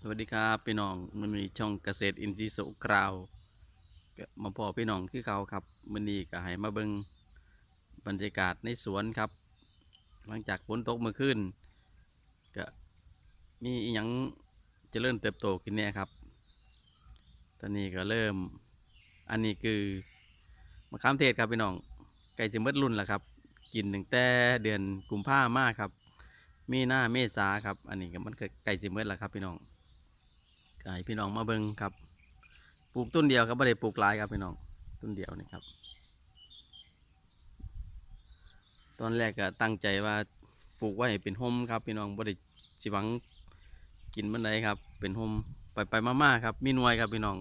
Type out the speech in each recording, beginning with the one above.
สวัสดีครับพี่น้องมันมีช่องเกษตรอินทรีย์สุกราวมาพอพี่น้องคือเขาครับมันนี้ก็ให้มาเบิงบรรยากาศในสวนครับ หลังจากฝนตกเมื่อคืนก็มีอหยังเจริญเติบโตขึ้นเนี่ยครับ ตอนนี้ก็เริ่มอันนี้คือมะขามเทศครับพี่น้องไก่สิหมดรุ่นแล้วครับ กินตั้งแต่เดือนกุมภามาครับมีหน้าเมษาครับ อันนี้ก็มันก็ไก่สิหมดแล้วครับพี่น้อง ก็ให้พี่น้องมาเบิ่งครับ ปลูกต้นเดียวครับไม่ได้ปลูกหลายครับพี่น้องต้นเดียวนี่ครับ ตอนแรกก็ตั้งใจว่าปลูกไว้เป็นห่มครับพี่น้องบ่ได้สิหวังกินมันไดครับ เป็นห่มไปไปมาๆครับ มีหน่วยครับพี่น้อง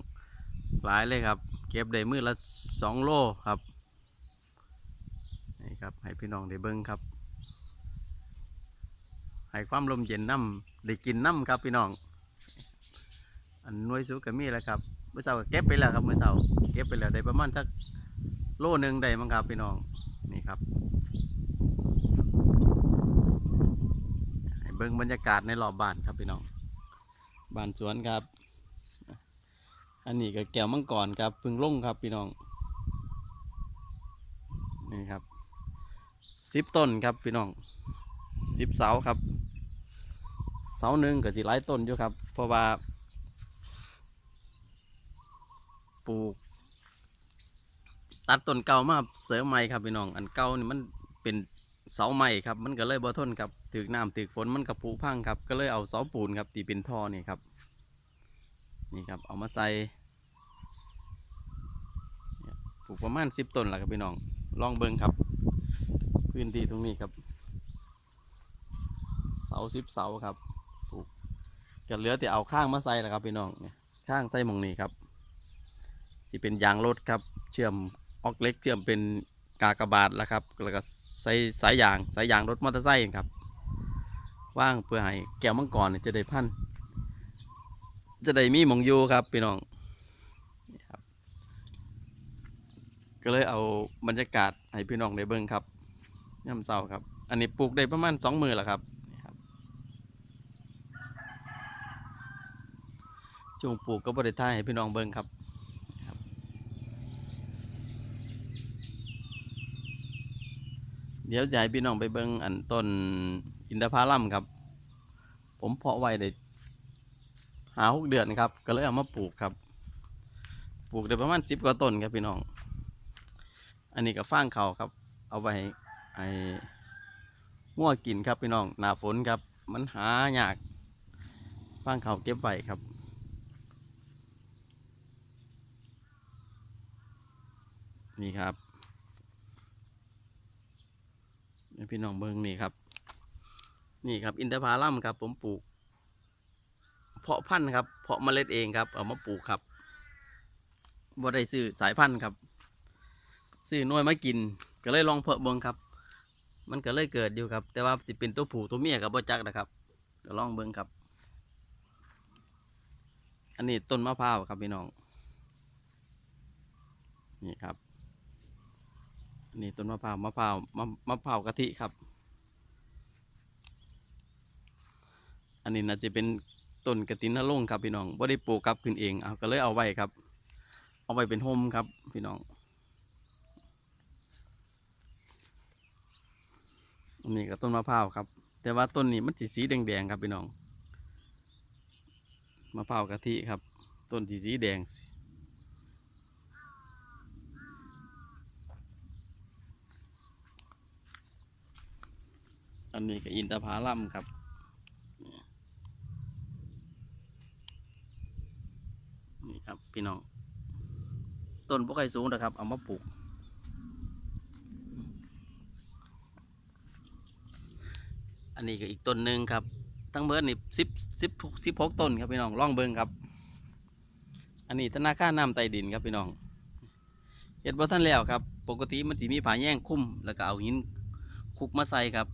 หลายเลยครับ เก็บได้มือละสองโลครับนี่ครับ ให้พี่น้องได้เบิ่งครับให้ความลมเย็นน้ำได้กินน้ำครับพี่น้อง อันหน่วยสูงก็มีแล้วครับเมื่อเช้าก็เก็บไปแล้วครับเมื่อเช้าเก็บไปแล้วได้ประมาณสักโลหนึ่งได้มั้งครับพี่น้องนี่ครับเบิ่งบรรยากาศในรอบบ้านครับพี่น้องบ้านสวนครับ อันนี้ก็แก้วมังกรครับพึ่งลงครับพี่น้องนี่ครับสิบต้นครับพี่น้องสิบเสาครับ เสาหนึ่งก็สิหลายต้นอยู่ครับ เพราะว่า ปลูก ตัดต้นเก่ามาเสริมใหม่ครับพี่น้อง อันเก่านี่มันเป็นเสาใหม่ครับ มันก็เลยบ่ทนครับถึกน้ำถึกฝนมันก็ผุพังครับ ก็เลยเอาเสาปูนครับตีเป็นท่อนี่ครับ นี่ครับ เอามาใส่ปลูกประมาณสิบต้นแหละครับพี่น้อง ลองเบิ่งครับ พื้นที่ตรงนี้ครับ เสาสิบเสาครับ ปลูกก็เหลือแต่เอาข้างมาใส่แล้วครับพี่น้องเนี่ยข้างใส่มองนี้ครับ ที่เป็นยางรถครับ เชื่อมออกเล็กเชื่อมเป็นกากบาทแล้วครับแล้วก็ใส่สายยางสายยางรถมอเตอร์ไซค์ครับว่างเพื่อให้แก้วมังกรเนี่ยจะได้พันจะได้มีมองยูครับพี่น้องนี่ครับก็เลยเอาบรรยากาศให้พี่น้องได้เบิ่งครับย่ำเศร้าครับ อันนี้ปลูกได้ประมาณสองมือแล้วครับนี่ครับช่วงปลูกก็บริท่ายให้พี่น้องเบิ่งครับ เดี๋ยวจะให้พี่น้องไปเบิ่งอันต้นอินทผลัมครับ ผมเพาะไว้ได้หาหกเดือนครับ ก็เลยเอามาปลูกครับ ปลูกได้ประมาณสิบกว่าต้นครับพี่น้อง อันนี้ก็ฟางเขาครับ เอาไว้ไอ้ง่วกินครับพี่น้อง หน้าฝนครับ มันหายากฟางเขาเก็บไว้ครับนี่ครับ ให้ พี่น้องเบิ่งนี่ครับ นี่ครับอินทผลัมครับ ผมปลูก เพาะพันธุ์ครับ เพาะเมล็ดเองครับ เอามาปลูกครับบ่ได้ซื้อสายพันธุ์ครับ ซื้อน่วยมากิน ก็เลยลองเพาะเบิ่งครับ มันก็เลยเกิดอยู่ครับ แต่ว่าสิเป็นตัวผู้ตัวเมียกับบ่จักนะครับก็ลองเบิ่งครับ อันนี้ต้นมะพร้าวครับพี่น้อง นี่ครับ นี่ต้นมะพร้าวมะพร้าวมะมะพร้าวกะทิครับ อันนี้น่าจะเป็นต้นกะตินนรงค์ครับพี่น้องบ่ได้ปลูกครับขึ้นเองเอาก็เลยเอาไว้ครับ เอาไว้เป็นโฮมครับพี่น้องอันนี้ก็ต้นมะพร้าวครับ แต่ว่าต้นนี้มันสีสีแดงๆครับพี่น้องมะพร้าวกะทิครับ ต้นสีสีแดง อันนี้ก็อินทผลัมครับนี่ครับพี่น้อง ต้นบ่ค่อยสูงนะครับ เอามาปลูก อันนี้ก็อีกต้นหนึ่งครับ ทั้งเบิดนี่สิบสิบสิบหกต้นครับพี่น้องล่องเบิงครับ อันนี้ธนาคารน้ำใต้ดินครับพี่น้องเห็ดบ่ท่านแล้วครับ ปกติมันจะมีผาแย่งคุ้มแล้วก็เอาหินคุกมาใส่ครับ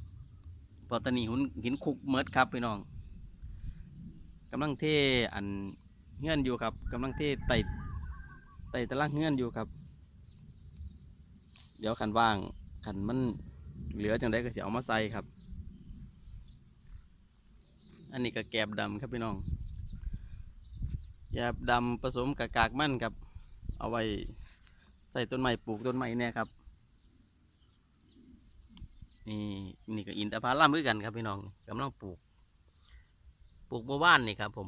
พอตอนนี้หินหินคุกเมิดครับพี่น้องกำลังเทอันเงื่อนอยู่ครับกำลังเทไต่ไต่ตะลักเงื่อนอยู่ครับ เดี๋ยวขันว่างขันมันเหลือจังได้ก็เสียเอามาใส่ครับ อันนี้ก็แกบดำครับพี่น้องหยาบดำผสมกับกากมันครับ เอาไว้ใส่ต้นไม้ปลูกต้นไม้เนี่ยครับ นี่นี่ก็อินทผลัมมือกันครับพี่น้องกำลังปลูก ปลูกบัวบ้านนี่ครับ ผม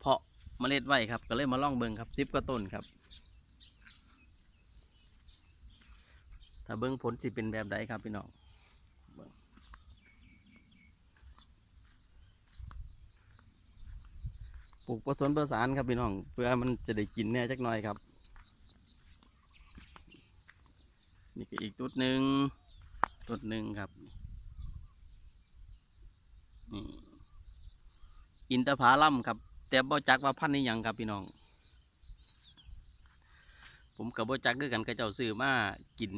เพาะเมล็ดไว้ครับ ก็เลยมาล่องเบิงครับซิบกว่าต้นครับ ถ้าเบิ้งผลสิเป็นแบบใดครับพี่น้องเบิ่งปลูกผสมผสานครับพี่น้อง เพื่อมันจะได้กินแน่จักหน่อยครับ นี่ก็อีกตุดหนึ่ง ตุดหนึ่งครับนี่อินทผลัมครับ แต่บ่จักว่าพันธุ์นี้ยังครับพี่น้อง ผมกับบ่จักคือกันกับเจ้าซื้อมากิน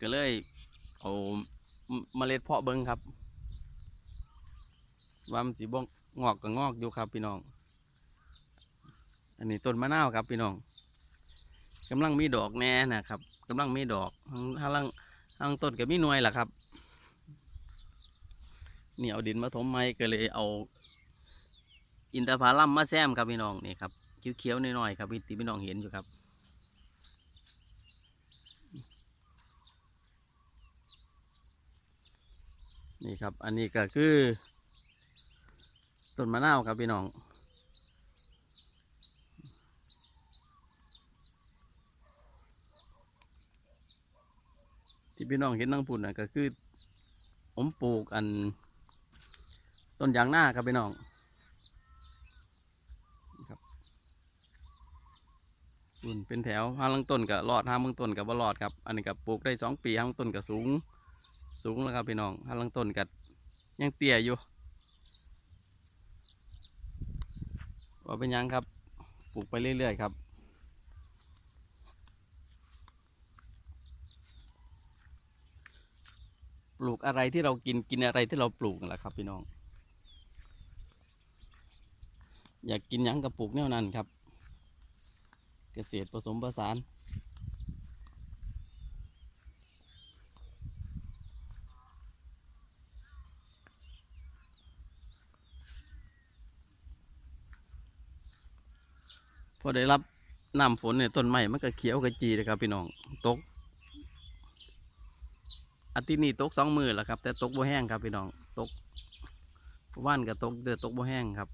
ก็เลยเอาเมล็ดเพาะเบิ้งครับ ว่ามันสีบ่งงอกก็งอกอยู่ครับพี่น้อง อันนี้ต้นมะนาวครับพี่น้องกำลังมีดอกแน่นะครับกำลังมีดอกข้างล่าง ข้างต้นก็มีหน่วยแหละครับนี่เอาดินมาถมไม้ก็เลยเอา อินทผลัมมาแซมครับพี่น้องนี่ครับเขียวๆน้อยๆครับพี่ที่พี่น้องเห็นอยู่ครับนี่ครับ อันนี้ก็คือต้นมะนาวครับพี่น้อง ที่พี่น้องเห็นนั่งพุ่นน่ะก็คือผมปลูกอัน ต้นยางหน้าครับพี่น้องครับพุ่นเป็นแถวห้าลังต้นกับรอดห้าลังต้นกับบ่รอดครับ อันนี้กับปลูกได้สองปีห้าลังต้นกับสูง สูงแล้วครับพี่น้องห้าลังต้นกับยังเตี้ยอยู่ว่าเป็นยังครับ ปลูกไปเรื่อยๆครับ ปลูกอะไรที่เรากินกินอะไรที่เราปลูกนั่แหละครับ พี่น้อง อยากกินยังกับปลูกแนวนั้นครับ เกษตรผสมผสานพอได้รับน้ำฝนเนี่ยต้นไม้มันก็เขียวกระจีเลยครับพี่น้องตก อาทิตย์นี้ตกสองมือแล้วครับ แต่ตกบ่แห้งครับพี่น้องตกว่านกับตกเดือตกบ่แห้งครับ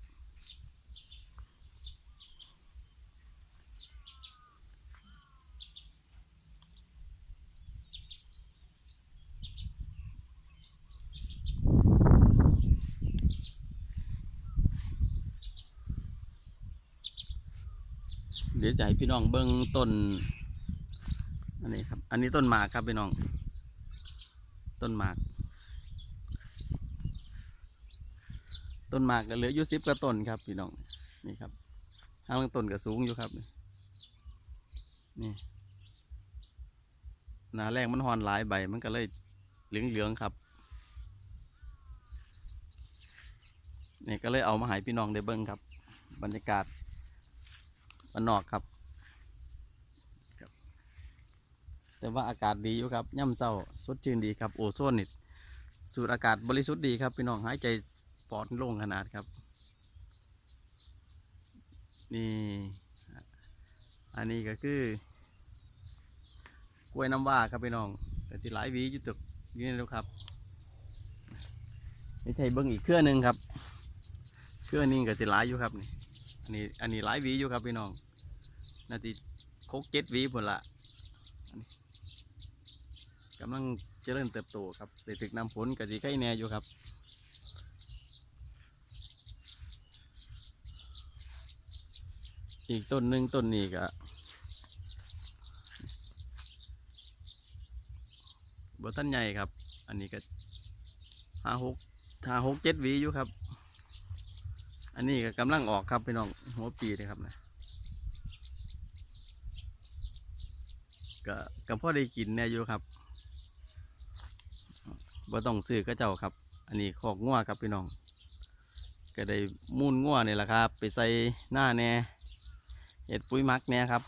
เดี๋ยวจะให้พี่น้องเบิ้งต้น อันนี้ครับ อันนี้ต้นหมากครับพี่น้อง ต้นหมาก ต้นหมากก็เหลืออยู่สิบกว่าต้นครับพี่น้องนี่ครับห้างต้นก็สูงอยู่ครับ นี่หนาแรงมันหอนหลายใบมันก็เลยเหลืองๆครับนี่ก็เลยเอามาให้พี่น้องได้เบิ้งครับ บรรยากาศมันนอกครับ แต่ว่าอากาศดีอยู่ครับย่ำเศร้าสดชื่นดีครับโอโซนนี่สูดอากาศบริสุทธิ์ดีครับพี่น้องหายใจปอดโล่งขนาดครับ นี่ อันนี้ก็คือกล้วยน้ำว้าครับพี่น้องแต่ที่หลายวีอยู่ตึกยู่นี่แล้วครับนี่ไทยเบิ้งอีกเครื่อหนึ่งครับเครื่อนี้ก็สิหลายอยู่ครับนี่อันนี้อันนี้หลายวีอยู่ครับพี่น้องนาทีคกเจ็ดวีผลละอันนี้ กำลังเจริญเติบโตครับได้ถึกน้ำฝนกับสีไข่แน่อยู่ครับอีกต้นหนึ่งต้นนี้ก็บท่านใหญ่ครับ อันนี้ก็ห้าหกห้าหกเจ็ดวีอยู่ครับ อันนี้ก็กำลังออกครับพี่น้องหัวปีเลยครับนะก็ก็พอได้กินแน่อยู่ครับ บ่ต้องซื้อก็เจ้าครับ อันนี้ขอกงัวครับพี่น้อง ก็ได้มูลงัวนี่แหละครับ ไปใส่หน้าแน่เห็ดปุ๋ยมักแน่ครับ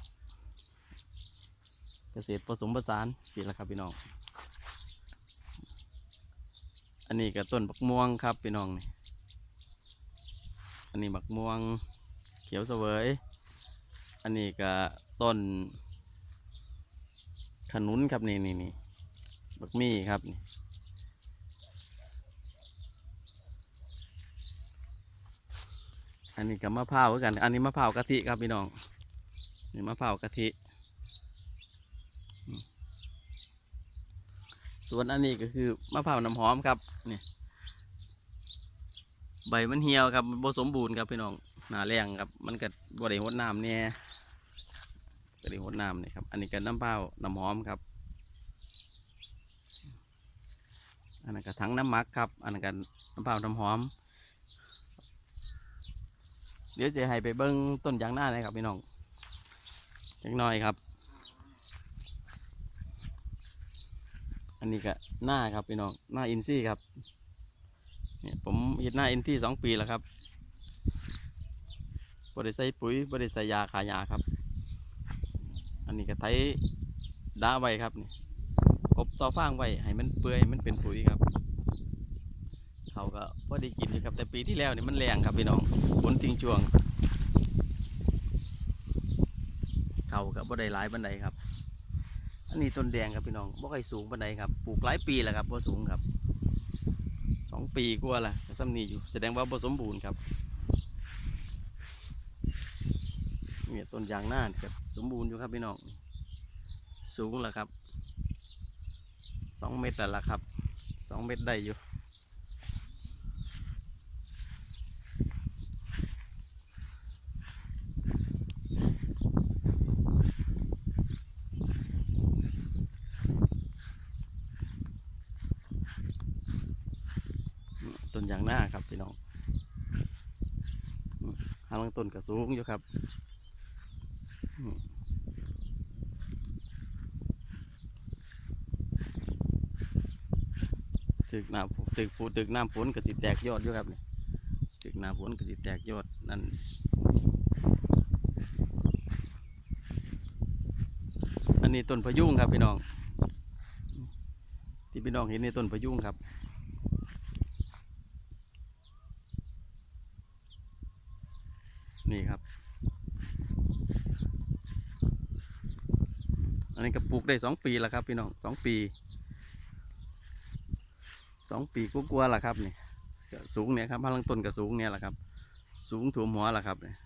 เกษตรผสมผสานสิละครับพี่น้อง อันนี้ก็ต้นบักม่วงครับพี่น้องนี่อันนี้บักม่วงเขียวเสวย อันนี้ก็ต้นขนุนครับนี่นี่นี่บักมี่ครับนี่ อันนี้กับมะพร้าวกัน อันนี้มะพร้าวกะทิครับพี่น้อง นี่มะพร้าวกะทิ ส่วนอันนี้ก็คือมะพร้าวน้ำหอมครับนี่ใบมันเหี่ยวครับมันบ่สมบูรณ์ครับพี่น้อง หนาแรงครับ มันก็บ่ได้หดน้ำเนี่ยก็ได้หดน้ำนี่ครับ อันนี้ก็น้ำเปล่าน้ำหอมครับ อันนั้นก็ถังน้ำมักครับ อันนั้นก็น้ำเปล่าน้ำหอม เดี๋ยวจะให้ไปเบิ้งต้นยางหน้าเลยครับพี่น้องจักหน่อยครับ อันนี้ก็หน้าครับพี่น้องหน้าอินซี่ครับเนี่ยผมเห็ดหน้าอินซี่สองปีแล้วครับบริใส่ปุ๋ยบริใส่ยาขายาครับ อันนี้ก็ไถด้าไว้ครับนี่กบต่อฟางไว้ให้มันเปื่อยมันเป็นปุ๋ยครับ เขาก็พอได้กินอยู่ครับ แต่ปีที่แล้วนี่มันแรงครับพี่น้องฝนทิ้งช่วง เขาก็บ่ได้หลายบันไดครับ อันนี้ต้นแดงครับพี่น้องบ่ค่อยสูงบันไดครับปลูกหลายปีแล้วครับบ่สูงครับสองปีกว่าละซ้ำนี้อยู่แสดงว่าบ่สมบูรณ์ครับเนี่ยต้นยางหน้าครับสมบูรณ์อยู่ครับพี่น้องสูงแล้วครับสองเมตรแล้วล่ะครับสองเมตรได้อยู่ ต้นยางหน้าครับพี่น้องอืมหางลังต้ นก็สูงอยู่ครับตึกน้ำตึกฝนตึกน้ำฝนก็สิแตกยอดอยู่ครับนี่ตึกน้ำฝนก็สิแตกยอดนั่นอันนี้ต้นพยุงครับพี่น้อง ที่พี่น้องเห็นในต้นพยุงครับ นี่ครับ อันนี้ก็ปลูกได้สองปีแล้วครับ พี่น้องสองปีสองปีกลัวๆล่ะครับนี่ก็สูงเนี่ยครับพลังต้นก็สูงเนี่ยแหละครับ สูงถั่วหัวล่ะครับเนี่ย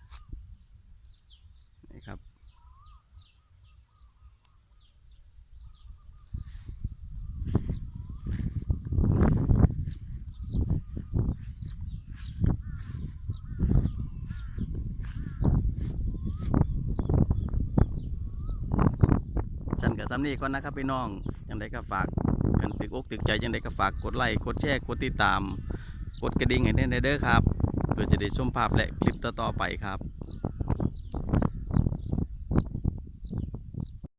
กับซ้ำนี่ก่อนนะครับพี่น้องยังไงก็ฝากกันตึกอกตึกใจยังไงก็ฝากกดไลค์กดแชร์กดติดตาม กดกระดิ่งให้ได้เด้อครับเพื่อจะได้ชมภาพและคลิปต่อๆไปครับ